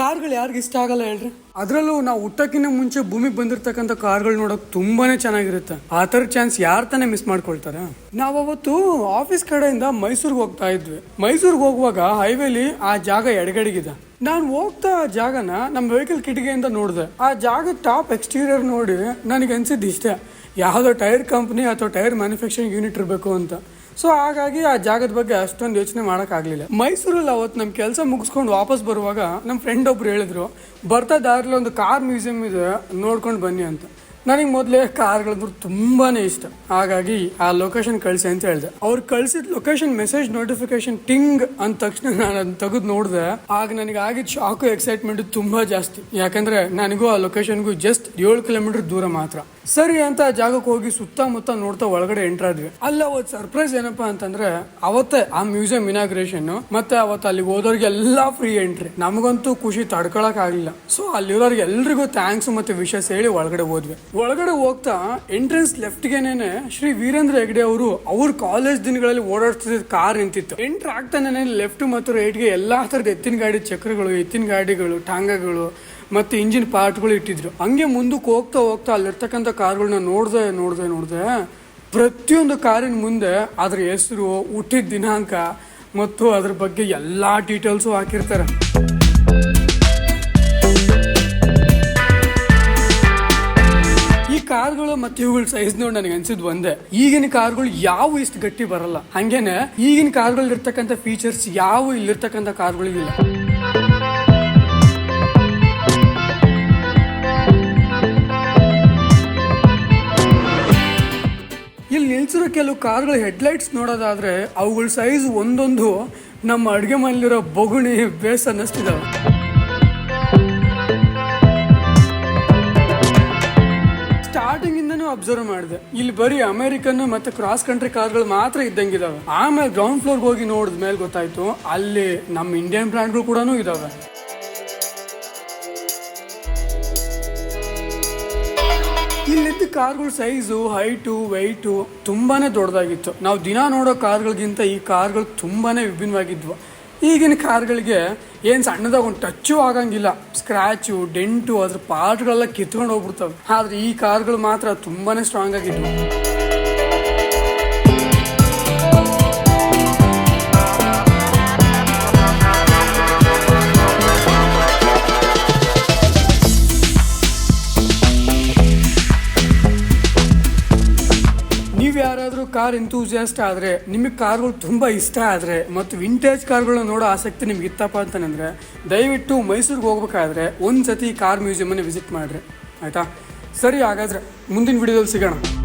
ಕಾರ್ಗಳು ಯಾರಿಗ ಇಷ್ಟ ಆಗಲ್ಲ ಹೇಳ್ರಿ. ಅದರಲ್ಲೂ ನಾವು ಹುಟ್ಟಕ್ಕಿಂತ ಮುಂಚೆ ಭೂಮಿಗೆ ಬಂದಿರ್ತಕ್ಕಂಥ ಕಾರ್ಗಳು ನೋಡೋಕೆ ತುಂಬಾನೇ ಚೆನ್ನಾಗಿರುತ್ತೆ. ಆ ಥರ ಚಾನ್ಸ್ ಯಾರು ತಾನೇ ಮಿಸ್ ಮಾಡ್ಕೊಳ್ತಾರೆ? ನಾವು ಅವತ್ತು ಆಫೀಸ್ ಕಡೆಯಿಂದ ಮೈಸೂರಿಗೆ ಹೋಗ್ತಾ ಇದ್ವಿ. ಮೈಸೂರಿಗೆ ಹೋಗುವಾಗ ಹೈವೇಲಿ ಆ ಜಾಗ ಎಡಗಡೆಗಿದೆ. ನಾನು ಹೋಗ್ತಾ ಜಾಗನ ನಮ್ಮ ವೆಹಿಕಲ್ ಕಿಟಕಿಯಿಂದ ನೋಡಿದೆ. ಆ ಜಾಗದ ಟಾಪ್ ಎಕ್ಸ್ಟೀರಿಯರ್ ನೋಡಿ ನನಗೆ ಅನ್ಸಿದ್ದು ಇಷ್ಟೇ. ಯಾವುದೋ ಟೈರ್ ಕಂಪ್ನಿ ಅಥವಾ ಟೈರ್ ಮ್ಯಾನುಫ್ಯಾಕ್ಚರಿಂಗ್ ಯೂನಿಟ್ ಇರಬೇಕು ಅಂತ. ಸೊ ಹಾಗಾಗಿ ಆ ಜಾಗದ ಬಗ್ಗೆ ಅಷ್ಟೊಂದು ಯೋಚನೆ ಮಾಡೋಕ್ಕಾಗಲಿಲ್ಲ. ಮೈಸೂರಲ್ಲಿ ಅವತ್ತು ನಮ್ಮ ಕೆಲಸ ಮುಗಿಸ್ಕೊಂಡು ವಾಪಸ್ ಬರುವಾಗ ನಮ್ಮ ಫ್ರೆಂಡ್ ಒಬ್ರು ಹೇಳಿದ್ರು, ಬರ್ತಾ ದಾರಿಲಿ ಒಂದು ಕಾರ್ ಮ್ಯೂಸಿಯಂ ಇದೆ, ನೋಡ್ಕೊಂಡು ಬನ್ನಿ ಅಂತ. ನನಗೆ ಮೊದಲೇ ಕಾರ್ಗಳಂದ್ರೆ ತುಂಬಾ ಇಷ್ಟ. ಹಾಗಾಗಿ ಆ ಲೊಕೇಶನ್ ಕಳಿಸಿ ಅಂತ ಹೇಳಿದೆ. ಅವ್ರು ಕಳಿಸಿದ ಲೊಕೇಶನ್ ಮೆಸೇಜ್ ನೋಟಿಫಿಕೇಶನ್ ಟಿಂಗ್ ಅಂದ ತಕ್ಷಣ ನಾನು ಅದನ್ನ ತೆಗೆದು ನೋಡಿದೆ. ಆಗ ನನಗೆ ಆಗಿದ್ದ ಶಾಕು ಎಕ್ಸೈಟ್ಮೆಂಟ್ ತುಂಬಾ ಜಾಸ್ತಿ. ಯಾಕಂದ್ರೆ ನನಗೂ ಆ ಲೊಕೇಶನ್ಗೂ ಜಸ್ಟ್ ಏಳು ಕಿಲೋಮೀಟರ್ ದೂರ ಮಾತ್ರ. ಸರಿ ಅಂತ ಜಾಗಕ್ಕೆ ಹೋಗಿ ಸುತ್ತಮುತ್ತ ನೋಡ್ತಾ ಒಳಗಡೆ ಎಂಟರ್ ಆದ್ವಿ. ಅಲ್ಲಿ ಅವತ್ತು ಸರ್ಪ್ರೈಸ್ ಏನಪ್ಪಾ ಅಂತಂದ್ರೆ, ಅವತ್ತೇ ಆ ಮ್ಯೂಸಿಯಂ ಇನಾಗ್ರೇಷನ್ ಮತ್ತೆ ಅವತ್ತು ಅಲ್ಲಿ ಹೋದವ್ರಿಗೆಲ್ಲ ಫ್ರೀ ಎಂಟ್ರಿ ನಮಗಂತೂ ಖುಷಿ ತಡ್ಕೊಳಕ್ ಆಗ್ಲಿಲ್ಲ. ಸೊ ಅಲ್ಲಿರೋರಿಗೆ ಎಲ್ರಿಗೂ ಥ್ಯಾಂಕ್ಸ್ ಮತ್ತೆ ವಿಶಸ್ ಹೇಳಿ ಒಳಗಡೆ ಹೋದ್ವಿ. ಒಳಗಡೆ ಹೋಗ್ತಾ ಎಂಟ್ರೆನ್ಸ್ ಲೆಫ್ಟ್ಗೆನೇನೆ ಶ್ರೀ ವೀರೇಂದ್ರ ಹೆಗ್ಡೆ ಅವರು ಅವ್ರ ಕಾಲೇಜ್ ದಿನಗಳಲ್ಲಿ ಓಡಾಡ್ತಿದ್ದ ಕಾರ್ ನಿಂತಿತ್ತು. ಎಂಟ್ರ್ ಆಗ್ತಾನೆ ಲೆಫ್ಟ್ ಮತ್ತು ರೈಟ್ಗೆ ಎಲ್ಲಾ ತರದ ಎತ್ತಿನ ಗಾಡಿ, ಚಕ್ರಗಳು, ಎತ್ತಿನ ಗಾಡಿಗಳು, ಟಾಂಗಗಳು ಮತ್ತೆ ಇಂಜಿನ್ ಪಾರ್ಟ್ಗಳು ಇಟ್ಟಿದ್ರು. ಹಂಗೆ ಮುಂದಕ್ಕೆ ಹೋಗ್ತಾ ಹೋಗ್ತಾ ಅಲ್ಲಿರ್ತಕ್ಕಂಥ ಕಾರ್ಗಳನ್ನ ನೋಡ್ದೆ ನೋಡ್ದೆ ನೋಡ್ದೆ ಪ್ರತಿಯೊಂದು ಕಾರಿನ ಮುಂದೆ ಅದ್ರ ಹೆಸರು, ಹುಟ್ಟಿದ ದಿನಾಂಕ ಮತ್ತು ಅದ್ರ ಬಗ್ಗೆ ಎಲ್ಲಾ ಡೀಟೇಲ್ಸು ಹಾಕಿರ್ತಾರೆ. ಈ ಕಾರ್ಗಳು ಮತ್ತೆ ಇವುಗಳ ಸೈಜ್ ನೋಡಿ ನನಗೆ ಅನ್ಸಿದ್ ಒಂದೇ. ಈಗಿನ ಕಾರ್ಗಳು ಯಾವ ಇಷ್ಟು ಗಟ್ಟಿ ಬರಲ್ಲ. ಹಂಗೇನೆ ಈಗಿನ ಕಾರ್ಗಳಲ್ಲಿ ಇರ್ತಕ್ಕಂಥ ಫೀಚರ್ಸ್ ಯಾವ ಇಲ್ಲಿರ್ತಕ್ಕಂಥ ಕಾರ್ಗಳಿಗಿಲ್ಲ. ನಿಲ್ಸಿರೋ ಕೆಲವು ಕಾರ್ಗಳ ಹೆಡ್ಲೈಟ್ಸ್ ನೋಡೋದಾದ್ರೆ ಅವುಗಳ ಸೈಜ್ ಒಂದೊಂದು ನಮ್ಮ ಅಡುಗೆ ಮನೆಯಲ್ಲಿರೋ ಬೊಗುಣಿ ಬೇಸ್ ಅನ್ನಿಸ್ತಿದ್ದಾವೆ ಸ್ಟಾರ್ಟಿಂಗ್ ಇಂದನೂ ಅಬ್ಸರ್ವ್ ಮಾಡಿದೆ. ಇಲ್ಲಿ ಬರೀ ಅಮೆರಿಕನ್ ಮತ್ತೆ ಕ್ರಾಸ್ ಕಂಟ್ರಿ ಕಾರ್ಗಳು ಮಾತ್ರ ಇದ್ದಂಗಿದಾವೆ. ಆಮೇಲೆ ಗ್ರೌಂಡ್ ಫ್ಲೋರ್ಗೆ ಹೋಗಿ ನೋಡಿದ ಮೇಲೆ ಗೊತ್ತಾಯ್ತು, ಅಲ್ಲಿ ನಮ್ಮ ಇಂಡಿಯನ್ ಬ್ರ್ಯಾಂಡ್ಗಳು ಕೂಡ ಇದಾವೆ. ಕಾರ್ಗಳ ಸೈಜು, ಹೈಟು, ವೆಯ್ಟು ತುಂಬಾನೇ ದೊಡ್ಡದಾಗಿತ್ತು. ನಾವು ದಿನ ನೋಡೋ ಕಾರ್ಗಳಿಗಿಂತ ಈ ಕಾರ್ಗಳು ತುಂಬಾನೇ ವಿಭಿನ್ನವಾಗಿದ್ವು. ಈಗಿನ ಕಾರ್ಗಳಿಗೆ ಏನು ಸಣ್ಣದಾಗ ಒಂದು ಟಚ್ಚು ಆಗಂಗಿಲ್ಲ. ಸ್ಕ್ರ್ಯಾಚು, ಡೆಂಟು, ಅದ್ರ ಪಾರ್ಟ್ಗಳೆಲ್ಲ ಕಿತ್ಕೊಂಡು ಹೋಗ್ಬಿಡ್ತವೆ. ಆದರೆ ಈ ಕಾರ್ಗಳು ಮಾತ್ರ ತುಂಬಾನೇ ಸ್ಟ್ರಾಂಗ್ ಆಗಿದ್ವು. ನೀವು ಯಾರಾದರೂ ಕಾರ್ ಎಂತೂಸಿಯಾಸ್ಟ್ ಆದರೆ, ನಿಮಗೆ ಕಾರ್ಗಳು ತುಂಬ ಇಷ್ಟ ಆದರೆ ಮತ್ತು ವಿಂಟೇಜ್ ಕಾರ್ಗಳನ್ನ ನೋಡೋ ಆಸಕ್ತಿ ನಿಮ್ಗೆ ಇತ್ತಪ್ಪ ಅಂತಂದರೆ, ದಯವಿಟ್ಟು ಮೈಸೂರಿಗೆ ಹೋಗ್ಬೇಕಾದ್ರೆ ಒಂದು ಸತಿ ಕಾರ್ ಮ್ಯೂಸಿಯಮನ್ನು ವಿಸಿಟ್ ಮಾಡಿರಿ. ಆಯಿತಾ? ಸರಿ, ಹಾಗಾದರೆ ಮುಂದಿನ ವಿಡಿಯೋದಲ್ಲಿ ಸಿಗೋಣ.